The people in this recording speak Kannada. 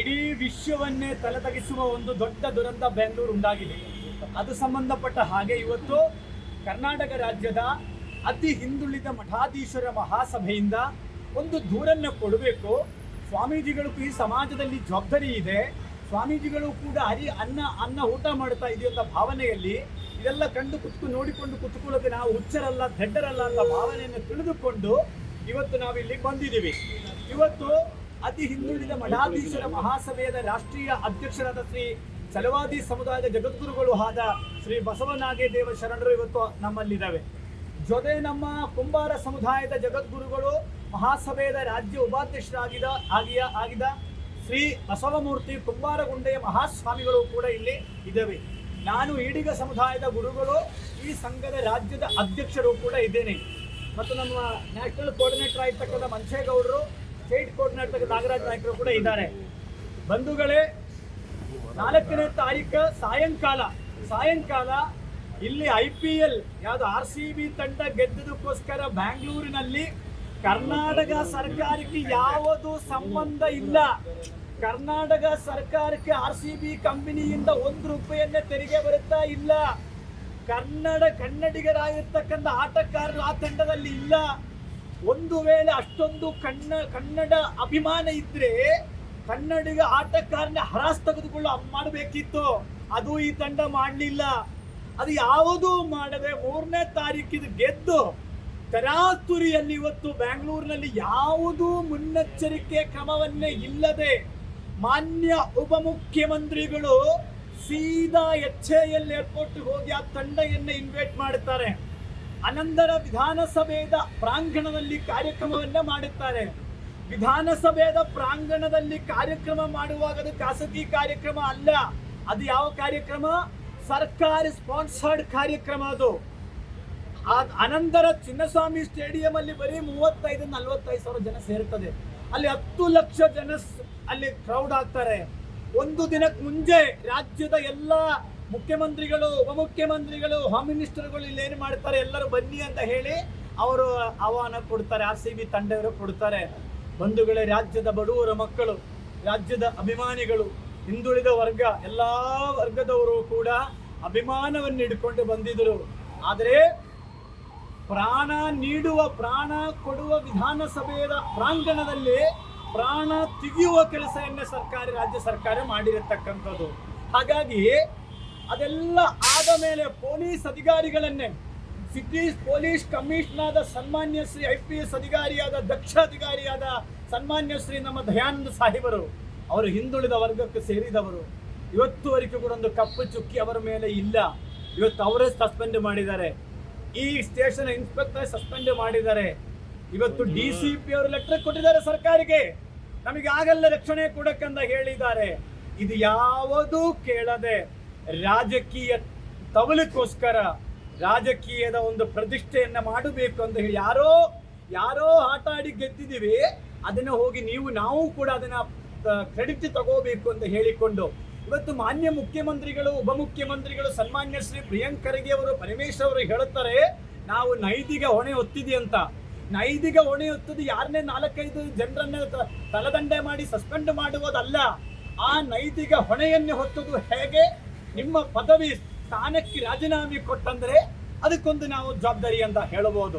ಇಡೀ ವಿಶ್ವವನ್ನೇ ತಲೆತಗ್ಗಿಸುವ ಒಂದು ದೊಡ್ಡ ದುರಂತ ಬೆಂಗಳೂರು ಉಂಟಾಗಿದೆ. ಅದು ಸಂಬಂಧಪಟ್ಟ ಹಾಗೆ ಇವತ್ತು ಕರ್ನಾಟಕ ರಾಜ್ಯದ ಅತಿ ಹಿಂದುಳಿದ ಮಠಾಧೀಶರ ಮಹಾಸಭೆಯಿಂದ ಒಂದು ದೂರನ್ನು ಕೊಡಬೇಕು. ಸ್ವಾಮೀಜಿಗಳು ಈ ಸಮಾಜದಲ್ಲಿ ಜವಾಬ್ದಾರಿ ಇದೆ. ಸ್ವಾಮೀಜಿಗಳು ಕೂಡ ಹರಿ ಅನ್ನ ಅನ್ನ ಊಟ ಮಾಡ್ತಾ ಇದೆಯಂತ ಭಾವನೆಯಲ್ಲಿ ಇದೆಲ್ಲ ಕಂಡು ಕುತ್ಕು, ನೋಡಿಕೊಂಡು ಕುತ್ಕೊಳ್ಳೋಕೆ ನಾವು ಹುಚ್ಚರಲ್ಲ, ದಡ್ಡರಲ್ಲ ಅಂತ ಭಾವನೆಯನ್ನು ತಿಳಿದುಕೊಂಡು ಇವತ್ತು ನಾವಿಲ್ಲಿ ಬಂದಿದ್ದೀವಿ. ಇವತ್ತು ಅತಿ ಹಿಂದುಳಿದ ಮಠಾಧೀಶರ ಮಹಾಸಭೆಯದ ರಾಷ್ಟ್ರೀಯ ಅಧ್ಯಕ್ಷರಾದ ಶ್ರೀ ಚಲವಾದಿ ಸಮುದಾಯದ ಜಗದ್ಗುರುಗಳು ಆದ ಶ್ರೀ ಬಸವನಾಗೇದೇವ ಶರಣರು ಇವತ್ತು ನಮ್ಮಲ್ಲಿದ್ದಾವೆ. ಜೊತೆ ನಮ್ಮ ಕುಂಬಾರ ಸಮುದಾಯದ ಜಗದ್ಗುರುಗಳು ಮಹಾಸಭೆಯದ ರಾಜ್ಯ ಉಪಾಧ್ಯಕ್ಷರಾಗಿದ, ಆಗಿಯ, ಆಗಿದ ಶ್ರೀ ಬಸವಮೂರ್ತಿ ಕುಂಬಾರಗುಂಡೆಯ ಮಹಾಸ್ವಾಮಿಗಳು ಕೂಡ ಇಲ್ಲಿ ಇದ್ದಾವೆ. ನಾನು ಈಡಿಗ ಸಮುದಾಯದ ಗುರುಗಳು, ಈ ಸಂಘದ ರಾಜ್ಯದ ಅಧ್ಯಕ್ಷರು ಕೂಡ ಇದ್ದೇನೆ. ಮತ್ತು ನಮ್ಮ ನ್ಯಾಷನಲ್ ಕೋಆರ್ಡಿನೇಟರ್ ಆಗಿರ್ತಕ್ಕಂಥ ಮಂಚೇಗೌಡರು ಸ್ಟೇಟ್ ಕೋಆರ್ಡಿನೇಟರ್ ನಾಗರಾಜ್ ನಾಯ್ಕರು ಕೂಡ ಇದ್ದಾರೆ. ಬಂಧುಗಳೇ, ನಾಲ್ಕನೇ ತಾರೀಕು ಸಾಯಂಕಾಲ ಸಾಯಂಕಾಲ ಇಲ್ಲಿ ಐ ಪಿ ಎಲ್, ಯಾವುದು ಆರ್ ಸಿ ಬಿ ತಂಡ ಗೆದ್ದದಕ್ಕೋಸ್ಕರ ಬ್ಯಾಂಗ್ಳೂರಿನಲ್ಲಿ ಕರ್ನಾಟಕ ಸರ್ಕಾರಕ್ಕೆ ಯಾವುದು ಸಂಬಂಧ ಇಲ್ಲ. ಕರ್ನಾಟಕ ಸರ್ಕಾರಕ್ಕೆ ಆರ್ ಸಿ ಬಿ ಕಂಪನಿಯಿಂದ ಒಂದು ರೂಪಾಯಿಯನ್ನೇ ತೆರಿಗೆ ಬರುತ್ತಾ ಇಲ್ಲ. ಕನ್ನಡ ಕನ್ನಡಿಗರಾಗಿರ್ತಕ್ಕಂಥ ಆಟಗಾರರು ಆ ತಂಡದಲ್ಲಿ ಇಲ್ಲ. ಒಂದು ವೇಳೆ ಅಷ್ಟೊಂದು ಕನ್ನ, ಕನ್ನಡ ಅಭಿಮಾನ ಇದ್ರೆ ಕನ್ನಡಿಗ ಆಟಗಾರನ ಹರಾಸ್ ತೆಗೆದುಕೊಳ್ಳೋ ಮಾಡಬೇಕಿತ್ತು ಅದು ಈ ತಂಡ ಮಾಡಲಿಲ್ಲ. ಅದು ಯಾವುದೂ ಮಾಡದೆ ಮೂರನೇ ತಾರೀಕಿದು ಗೆದ್ದು ತರಾತುರಿಯಲ್ಲಿ ಇವತ್ತು ಬ್ಯಾಂಗ್ಳೂರಿನಲ್ಲಿ ಯಾವುದೂ ಮುನ್ನೆಚ್ಚರಿಕೆ ಕ್ರಮವನ್ನೇ ಇಲ್ಲದೆ ಮಾನ್ಯ ಉಪಮುಖ್ಯಮಂತ್ರಿಗಳು ಸೀದಾ ಎಚ್ ಎಲ್ ಏರ್ಪೋರ್ಟ್ ಹೋಗಿ ಆ ತಂಡವನ್ನು ಇನ್ವೈಟ್ ಮಾಡುತ್ತಾರೆ ಅನಂತರ ವಿಧಾನಸಭೆಯ ಪ್ರಾಂಗಣದಲ್ಲಿ ಕಾರ್ಯಕ್ರಮವನ್ನ ಮಾಡುತ್ತಾರೆ. ವಿಧಾನಸಭೆಯ ಪ್ರಾಂಗಣದಲ್ಲಿ ಕಾರ್ಯಕ್ರಮ ಮಾಡುವಾಗ ಅದು ಖಾಸಗಿ ಕಾರ್ಯಕ್ರಮ ಅಲ್ಲ. ಅದು ಯಾವ ಕಾರ್ಯಕ್ರಮ? ಸರ್ಕಾರಿ ಸ್ಪಾನ್ಸರ್ಡ್ ಕಾರ್ಯಕ್ರಮ ಅದು. ಅನಂತರ ಚಿನ್ನಸ್ವಾಮಿ ಸ್ಟೇಡಿಯಂ ಅಲ್ಲಿ ಬರೀ ಮೂವತ್ತೈದು, ನಲ್ವತ್ತೈದು ಸಾವಿರ ಜನ ಸೇರ್ತದೆ. ಅಲ್ಲಿ ಹತ್ತು ಲಕ್ಷ ಜನ ಅಲ್ಲಿ ಕ್ರೌಡ್ ಆಗ್ತಾರೆ. ಒಂದು ದಿನಕ್ಕೆ ಮುಂಚೆ ರಾಜ್ಯದ ಎಲ್ಲ ಮುಖ್ಯಮಂತ್ರಿಗಳು, ಉಪಮುಖ್ಯಮಂತ್ರಿಗಳು ಹೋಮ್ ಮಿನಿಸ್ಟರ್ಗಳು ಇಲ್ಲಿ ಏನು ಮಾಡ್ತಾರೆ? ಎಲ್ಲರೂ ಬನ್ನಿ ಅಂತ ಹೇಳಿ ಅವರು ಆಹ್ವಾನ ಕೊಡ್ತಾರೆ, ಆರ್ ಸಿ ಬಿ ತಂಡವರು ಕೊಡ್ತಾರೆ. ಬಂಧುಗಳೇ, ರಾಜ್ಯದ ಬಡವರ ಮಕ್ಕಳು, ರಾಜ್ಯದ ಅಭಿಮಾನಿಗಳು, ಹಿಂದುಳಿದ ವರ್ಗ, ಎಲ್ಲ ವರ್ಗದವರು ಕೂಡ ಅಭಿಮಾನವನ್ನು ಹಿಡ್ಕೊಂಡು ಬಂದಿದ್ದರು. ಆದರೆ ಪ್ರಾಣ ನೀಡುವ, ಪ್ರಾಣ ಕೊಡುವ ವಿಧಾನಸಭೆಯ ಪ್ರಾಂಗಣದಲ್ಲಿ ಪ್ರಾಣ ತೆಗೆಯುವ ಕೆಲಸವನ್ನೇ ಸರ್ಕಾರ, ರಾಜ್ಯ ಸರ್ಕಾರ ಮಾಡಿರತಕ್ಕಂಥದ್ದು. ಹಾಗಾಗಿ ಅದೆಲ್ಲ ಆದ ಮೇಲೆ ಪೊಲೀಸ್ ಅಧಿಕಾರಿಗಳನ್ನೇ ಸಿಟಿ ಪೊಲೀಸ್ ಕಮಿಷನರ್ ಸನ್ಮಾನ್ಯ ಶ್ರೀ ಐ ಪಿ ಎಸ್ ಅಧಿಕಾರಿಯಾದ, ದಕ್ಷ ಅಧಿಕಾರಿಯಾದ ಸನ್ಮಾನ್ಯ ಶ್ರೀ ನಮ್ಮ ದಯಾನಂದ ಸಾಹೇಬರು, ಅವರು ಹಿಂದುಳಿದ ವರ್ಗಕ್ಕೆ ಸೇರಿದವರು. ಇವತ್ತುವರೆಗೂ ಕೂಡ ಒಂದು ಕಪ್ಪು ಚುಕ್ಕಿ ಅವರ ಮೇಲೆ ಇಲ್ಲ. ಇವತ್ತು ಅವರೇ ಸಸ್ಪೆಂಡ್ ಮಾಡಿದ್ದಾರೆ. ಈ ಸ್ಟೇಷನ್ ಇನ್ಸ್ಪೆಕ್ಟರ್ ಸಸ್ಪೆಂಡ್ ಮಾಡಿದ್ದಾರೆ. ಇವತ್ತು ಡಿ ಸಿ ಪಿ ಅವರು ಲೆಟರ್ ಕೊಟ್ಟಿದ್ದಾರೆ ಸರ್ಕಾರಕ್ಕೆ ನಮಗೆ ಆಗಲ್ಲ ರಕ್ಷಣೆ ಕೊಡಕ್ಕಂತ ಹೇಳಿದ್ದಾರೆ. ಇದು ಯಾವುದೂ ಕೇಳದೆ ರಾಜಕೀಯ ತವಲಕ್ಕೋಸ್ಕರ ರಾಜಕೀಯದ ಒಂದು ಪ್ರತಿಷ್ಠೆಯನ್ನು ಮಾಡಬೇಕು ಅಂತ ಹೇಳಿ ಯಾರೋ ಯಾರೋ ಆಟ ಆಡಿ ಗೆದ್ದಿದ್ದೀವಿ, ಅದನ್ನ ಹೋಗಿ ನೀವು, ನಾವು ಕೂಡ ಅದನ್ನ ಕ್ರೆಡಿಟ್ ತಗೋಬೇಕು ಅಂತ ಹೇಳಿಕೊಂಡು, ಇವತ್ತು ಮಾನ್ಯ ಮುಖ್ಯಮಂತ್ರಿಗಳು, ಉಪಮುಖ್ಯಮಂತ್ರಿಗಳು, ಸನ್ಮಾನ್ಯ ಶ್ರೀ ಪ್ರಿಯಾಂಕ್ ಖರ್ಗೆ ಅವರು, ಪರಮೇಶ್ವರ್ ಅವರು ಹೇಳುತ್ತಾರೆ, ನಾವು ನೈತಿಕ ಹೊಣೆ ಹೊತ್ತಿದೆ ಅಂತ. ನೈತಿಕ ಹೊಣೆ ಹೊತ್ತದು ಯಾರನ್ನೇ ನಾಲ್ಕೈದು ಜನರನ್ನ ತಲೆದಂಡೆ ಮಾಡಿ ಸಸ್ಪೆಂಡ್ ಮಾಡುವುದಲ್ಲ, ಆ ನೈತಿಕ ಹೊಣೆಯನ್ನೇ ಹೊತ್ತದು ಹೇಗೆ? ನಿಮ್ಮ ಪದವಿ ಸ್ಥಾನಕ್ಕೆ ರಾಜೀನಾಮೆ ಕೊಟ್ಟಂದ್ರೆ ಅದಕ್ಕೊಂದು ನಾವು ಜವಾಬ್ದಾರಿ ಅಂತ ಹೇಳಬಹುದು.